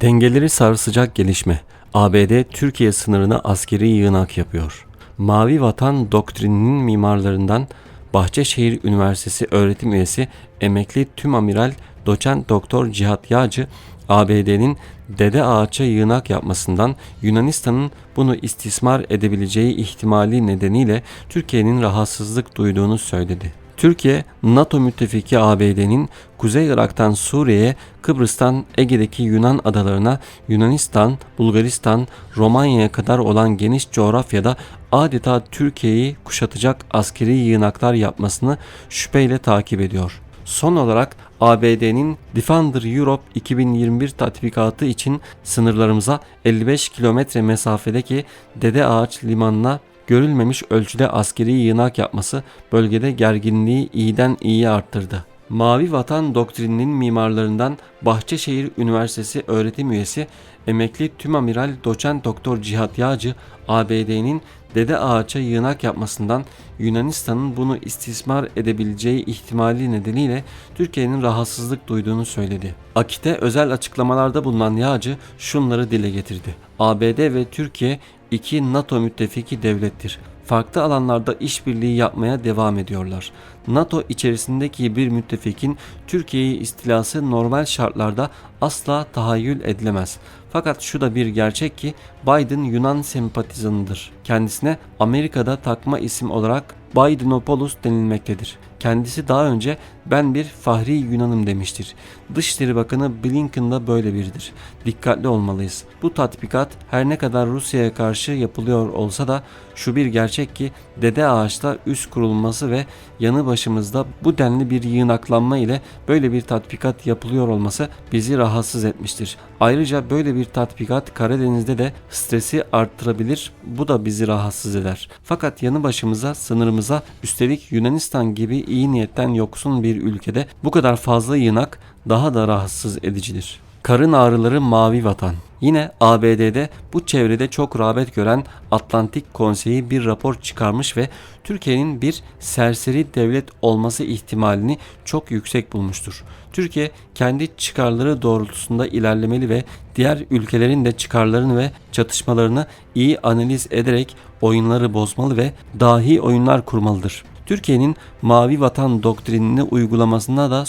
Dengeleri sarsacak gelişme. ABD Türkiye sınırına askeri yığınak yapıyor. Mavi Vatan doktrininin mimarlarından Bahçeşehir Üniversitesi öğretim üyesi emekli tüm amiral doçent doktor Cihat Yağcı ABD'nin Dede Ağaç'a yığınak yapmasından Yunanistan'ın bunu istismar edebileceği ihtimali nedeniyle Türkiye'nin rahatsızlık duyduğunu söyledi. Türkiye, NATO müttefiki ABD'nin Kuzey Irak'tan Suriye'ye, Kıbrıs'tan Ege'deki Yunan adalarına, Yunanistan, Bulgaristan, Romanya'ya kadar olan geniş coğrafyada adeta Türkiye'yi kuşatacak askeri yığınaklar yapmasını şüpheyle takip ediyor. Son olarak ABD'nin Defender Europe 2021 tatbikatı için sınırlarımıza 55 kilometre mesafedeki Dede Ağaç limanına görülmemiş ölçüde askeri yığınak yapması bölgede gerginliği iyiden iyiye arttırdı. Mavi Vatan doktrininin mimarlarından Bahçeşehir Üniversitesi öğretim üyesi emekli tümamiral doçent doktor Cihat Yağcı ABD'nin Dede Ağaç'a yığınak yapmasından Yunanistan'ın bunu istismar edebileceği ihtimali nedeniyle Türkiye'nin rahatsızlık duyduğunu söyledi. Akit'e özel açıklamalarda bulunan Yağcı şunları dile getirdi. ABD ve Türkiye iki NATO müttefiki devlettir. Farklı alanlarda işbirliği yapmaya devam ediyorlar. NATO içerisindeki bir müttefikin Türkiye'yi istilası normal şartlarda asla tahayyül edilemez. Fakat şu da bir gerçek ki Biden Yunan sempatizanıdır. Kendisine Amerika'da takma isim olarak Bidenopoulos denilmektedir. Kendisi daha önce ben bir fahri Yunanım demiştir. Dışişleri Bakanı Blinken da böyle biridir. Dikkatli olmalıyız. Bu tatbikat her ne kadar Rusya'ya karşı yapılıyor olsa da şu bir gerçek ki Dede Ağaç'ta üst kurulması ve yanı başımızda bu denli bir yığınaklanma ile böyle bir tatbikat yapılıyor olması bizi rahatsız etmiştir. Ayrıca böyle bir tatbikat Karadeniz'de de stresi arttırabilir. Bu da bizi rahatsız eder. Fakat yanı başımıza, sınırımıza üstelik Yunanistan gibi iyi niyetten yoksun bir ülkede bu kadar fazla yığınak daha da rahatsız edicidir. Karın ağrıları mavi vatan. Yine ABD'de bu çevrede çok rağbet gören Atlantik Konseyi bir rapor çıkarmış ve Türkiye'nin bir serseri devlet olması ihtimalini çok yüksek bulmuştur. Türkiye kendi çıkarları doğrultusunda ilerlemeli ve diğer ülkelerin de çıkarlarını ve çatışmalarını iyi analiz ederek oyunları bozmalı ve dahi oyunlar kurmalıdır. Türkiye'nin mavi vatan doktrinini uygulamasına da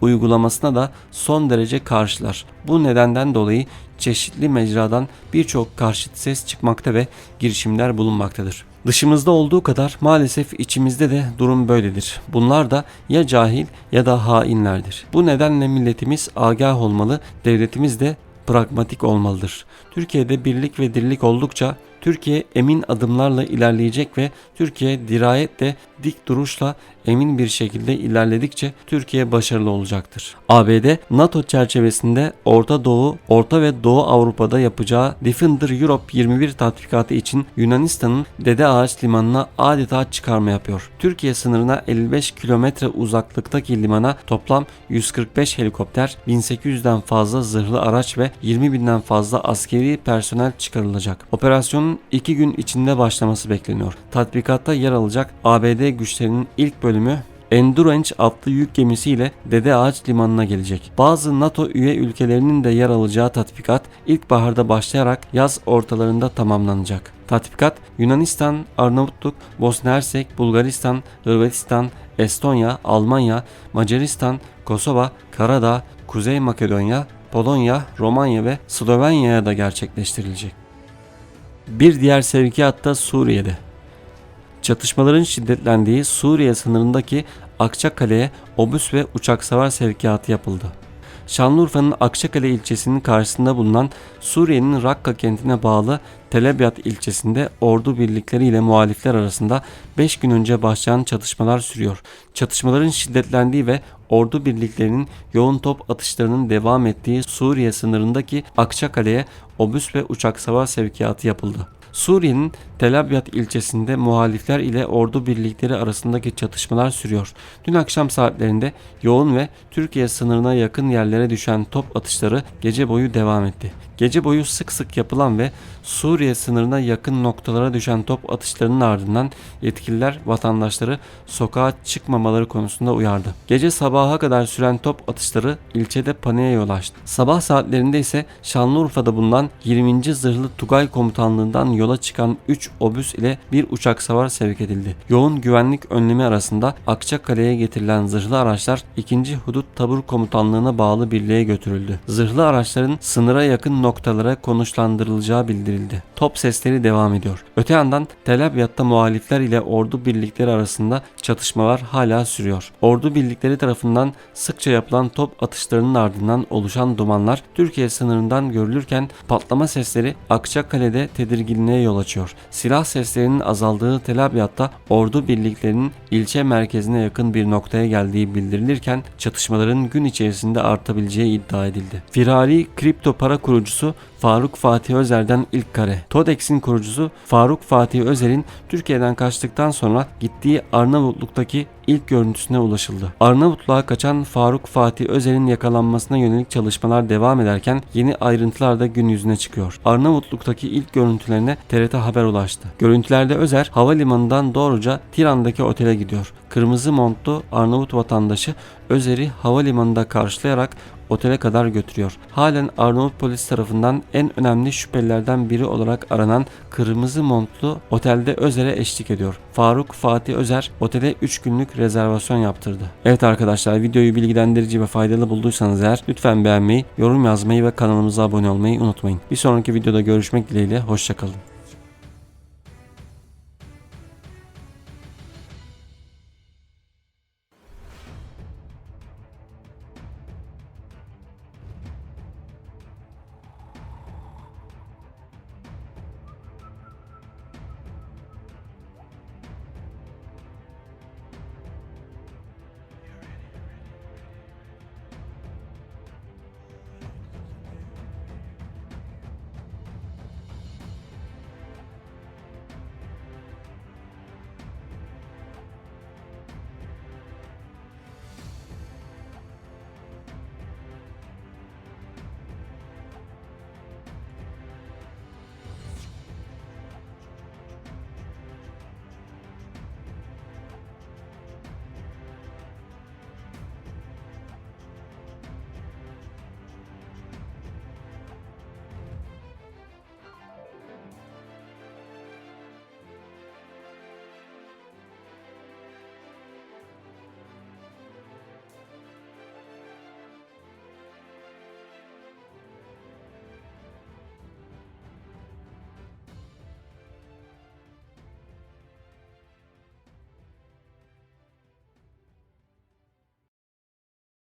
uygulamasına da son derece karşılar. Bu nedenden dolayı çeşitli mecradan birçok karşıt ses çıkmakta ve girişimler bulunmaktadır. Dışımızda olduğu kadar maalesef içimizde de durum böyledir. Bunlar da ya cahil ya da hainlerdir. Bu nedenle milletimiz agah olmalı, devletimiz de pragmatik olmalıdır. Türkiye'de birlik ve dirlik oldukça Türkiye emin adımlarla ilerleyecek ve Türkiye dirayetle, dik duruşla emin bir şekilde ilerledikçe Türkiye başarılı olacaktır. ABD NATO çerçevesinde Orta Doğu, Orta ve Doğu Avrupa'da yapacağı Defender Europe 21 tatbikatı için Yunanistan'ın Dede Ağaç limanına adeta çıkarma yapıyor. Türkiye sınırına 55 kilometre uzaklıktaki limana toplam 145 helikopter, 1800'den fazla zırhlı araç ve 20 binden fazla askeri personel çıkarılacak. Operasyonun 2 gün içinde başlaması bekleniyor. Tatbikatta yer alacak ABD güçlerinin ilk bölümü Endurance adlı yük gemisiyle Dede Ağaç limanına gelecek. Bazı NATO üye ülkelerinin de yer alacağı tatbikat ilkbaharda başlayarak yaz ortalarında tamamlanacak. Tatbikat Yunanistan, Arnavutluk, Bosna Hersek, Bulgaristan, Hırvatistan, Estonya, Almanya, Macaristan, Kosova, Karadağ, Kuzey Makedonya, Polonya, Romanya ve Slovenya'ya da gerçekleştirilecek. Bir diğer sevkiyat da Suriye'de. Çatışmaların şiddetlendiği Suriye sınırındaki Akçakale'ye obüs ve uçak savar sevkiyatı yapıldı. Şanlıurfa'nın Akçakale ilçesinin karşısında bulunan Suriye'nin Rakka kentine bağlı Telebyat ilçesinde ordu birlikleri ile muhalifler arasında 5 gün önce başlayan çatışmalar sürüyor. Çatışmaların şiddetlendiği ve ordu birliklerinin yoğun top atışlarının devam ettiği Suriye sınırındaki Akçakale'ye obüs ve uçak savar sevkiyatı yapıldı. Suriye'nin Tel ilçesinde muhalifler ile ordu birlikleri arasındaki çatışmalar sürüyor. Dün akşam saatlerinde yoğun ve Türkiye sınırına yakın yerlere düşen top atışları gece boyu devam etti. Gece boyu sık sık yapılan ve Suriye sınırına yakın noktalara düşen top atışlarının ardından yetkililer vatandaşları sokağa çıkmamaları konusunda uyardı. Gece sabaha kadar süren top atışları ilçede paniğe yol açtı. Sabah saatlerinde ise Şanlıurfa'da bulunan 20. Zırhlı Tugay Komutanlığından yola çıkan 3 obüs ile bir uçak savar sevk edildi. Yoğun güvenlik önlemi arasında Akçakale'ye getirilen zırhlı araçlar 2. Hudut Tabur Komutanlığı'na bağlı birliğe götürüldü. Zırhlı araçların sınıra yakın noktalara konuşlandırılacağı bildirildi. Top sesleri devam ediyor. Öte yandan Tel Abyad'da muhalifler ile ordu birlikleri arasında çatışmalar hala sürüyor. Ordu birlikleri tarafından sıkça yapılan top atışlarının ardından oluşan dumanlar Türkiye sınırından görülürken patlama sesleri Akçakale'de tedirginliğe yol açıyor. Silah seslerinin azaldığı Tel Abyad'da ordu birliklerinin ilçe merkezine yakın bir noktaya geldiği bildirilirken çatışmaların gün içerisinde artabileceği iddia edildi. Firari kripto para kurucusu Faruk Fatih Özer'den ilk kare. Todex'in kurucusu Faruk Fatih Özer'in Türkiye'den kaçtıktan sonra gittiği Arnavutluk'taki ilk görüntüsüne ulaşıldı. Arnavutluğa kaçan Faruk Fatih Özer'in yakalanmasına yönelik çalışmalar devam ederken yeni ayrıntılar da gün yüzüne çıkıyor. Arnavutluk'taki ilk görüntülerine TRT Haber ulaştı. Görüntülerde Özer havalimanından doğruca Tiran'daki otele gidiyor. Kırmızı montlu Arnavut vatandaşı Özer'i havalimanında karşılayarak otele kadar götürüyor. Halen Arnavut polis tarafından en önemli şüphelilerden biri olarak aranan kırmızı montlu otelde Özer'e eşlik ediyor. Faruk Fatih Özer otele 3 günlük rezervasyon yaptırdı. Evet arkadaşlar videoyu bilgilendirici ve faydalı bulduysanız eğer lütfen beğenmeyi, yorum yazmayı ve kanalımıza abone olmayı unutmayın. Bir sonraki videoda görüşmek dileğiyle hoşçakalın.